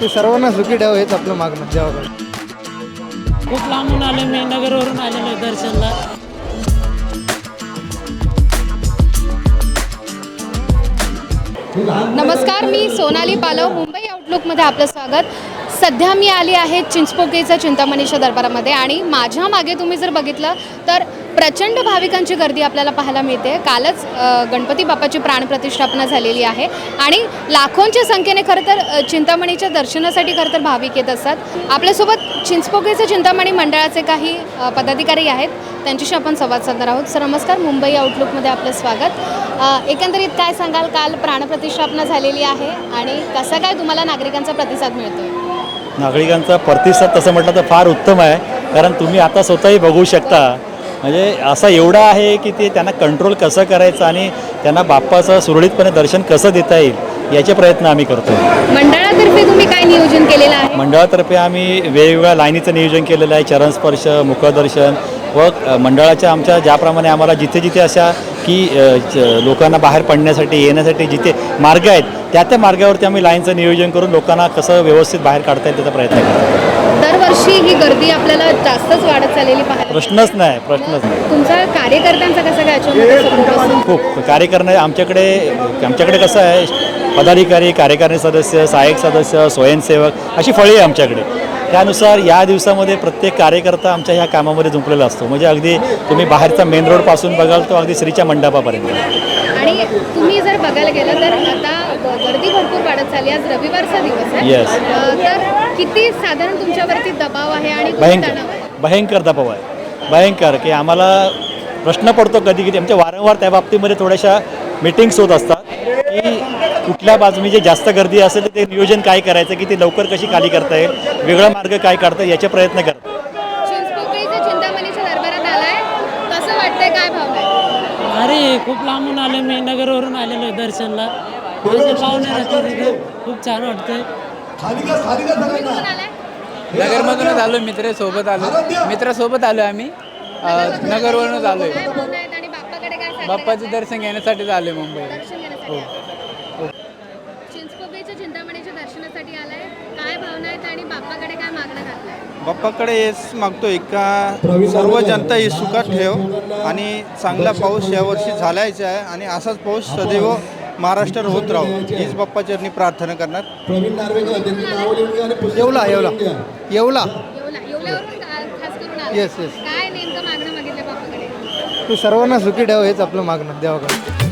तू सर्वांना सुखी ठेव हेच आपलं मागणं देवाकडे खूप लांबून आलो मी नगरवरून आलेलो आहे दर्शनला. नमस्कार मी सोनाली पालव मुंबई आउटलुकमध्ये आपलं स्वागत. सध्या मी आली आहे चिंचपोकेच्या चिंतामणीच्या दरबारामध्ये आणि माझ्या मागे तुम्ही जर बघितलं तर प्रचंड भाविकांची गर्दी आपल्याला पाहायला मिळते. कालच गणपती बाप्पाची प्राणप्रतिष्ठापना झालेली आहे आणि लाखोंच्या संख्येने खरं तर चिंतामणीच्या दर्शनासाठी खरं तर भाविक येत असतात. आपल्यासोबत चिंचपोकेचे चिंतामणी मंडळाचे काही पदाधिकारी आहेत. त्यांच्याशी आपण संवाद साधणार आहोत. सर नमस्कार. मुंबई आउटलुकमध्ये आपलं स्वागत. एकंदरीत काय सांगाल? काल प्राणप्रतिष्ठापना झालेली आहे आणि कसा काय तुम्हाला नागरिकांचा प्रतिसाद मिळतो नागरिकांचा प्रतिसाद तसं म्हटलं तर फार उत्तम आहे. कारण तुम्ही आता स्वतःही बघू शकता. म्हणजे असं एवढं आहे की ते त्यांना कंट्रोल कसं करायचं आणि त्यांना बाप्पाचं सुरळीतपणे दर्शन कसं देता येईल याचे प्रयत्न आम्ही करतो मंडळातर्फे तुम्ही काय नियोजन केलेलं आहे? मंडळातर्फे आम्ही वेगवेगळ्या लाईनीचं नियोजन केलेलं आहे. चरणस्पर्श मुखदर्शन व मंडळाच्या आमच्या ज्याप्रमाणे आम्हाला जिथे जिथे अशा की लोकांना बाहेर पडण्यासाठी येण्यासाठी जिथे मार्ग आहेत त्या त्या मार्गावरती आम्ही लाईनचं नियोजन करून लोकांना कसं व्यवस्थित बाहेर काढता येईल त्याचा प्रयत्न करतो. दरवर्षी ही गर्दी आपल्याला जास्तच वाढत चाललेली प्रश्नच नाही प्रश्नच नाही. तुमचा कार्यकर्त्यांचा कसा काय? खूप. कार्य करणे आमच्याकडे आमच्याकडे कसं आहे पदाधिकारी कार्यकारिणी सदस्य सहाय्यक सदस्य स्वयंसेवक अशी फळी आहे आमच्याकडे. त्यानुसार या दिवसामध्ये प्रत्येक कार्यकर्ता आमच्या ह्या कामामध्ये जुंपलेला असतो. म्हणजे अगदी तुम्ही बाहेरचा मेन रोडपासून बघाल तो अगदी श्रीच्या मंडपापर्यंत. आणि तुम्ही जर बघायला गेलं तर आता गर्दी भरपूर वाढत चालली आज रविवारचा दिवस आहे. Yes. अ, तर किती साधारण तुमच्यावरती दबाव आहे आणि किती भयंकर. तणाव आहे? भयंकर दबाव आहे. भयंकर की आम्हाला प्रश्न पडतो कधी कधी आमच्या वारंवार त्या बाबतीमध्ये थोड्याशा मिटिंग्स होत असतात की कुठल्या बाजूने जे जास्त गर्दी असेल तर ते नियोजन काय करायचं की ते लवकर कशी खाली करता येईल वेगळा मार्ग काय काढता येईल याचे प्रयत्न करतात चिंचपोकळीच्या चिंतामणीच्या दरबारात आलाय कसं वाटतंय काय भावना आहे? अरे खूप लांबून आलो मी नगरवरून आलेलो आहे दर्शनला. पाहुणे खूप छान वाटतंय. नगरमधूनच आलो मित्र सोबत आलो मित्रासोबत आलो आम्ही. नगरवरूनच आलोय. काय भावना आहेत आणि बाप्पाकडे काय सांगता बाप्पाचे दर्शन घेण्यासाठीच आलोय मुंबई दर्शन घेण्यासाठी. आलाय. चिंचपोकळीच्या चिंतामणीच्या दर्शनासाठी आलाय. काय भावना आहेत आणि बाप्पाकडे काय मागणं घातलंय बाप्पाकडे हेच मागतोय का सर्व जनता ही सुखात ठेव आणि चांगला पाऊस यावर्षी झालायचा आहे आणि असाच पाऊस सदैव महाराष्ट्रात होत राहू. हीच बाप्पाचरणी प्रार्थना करणार. येवला येवला. येवला. Yes, yes. काय नेमकं मागणं मागितलं बाप्पाकडे? तू सर्वांना सुखी ठेव हेच आपलं मागणं देवाकडे.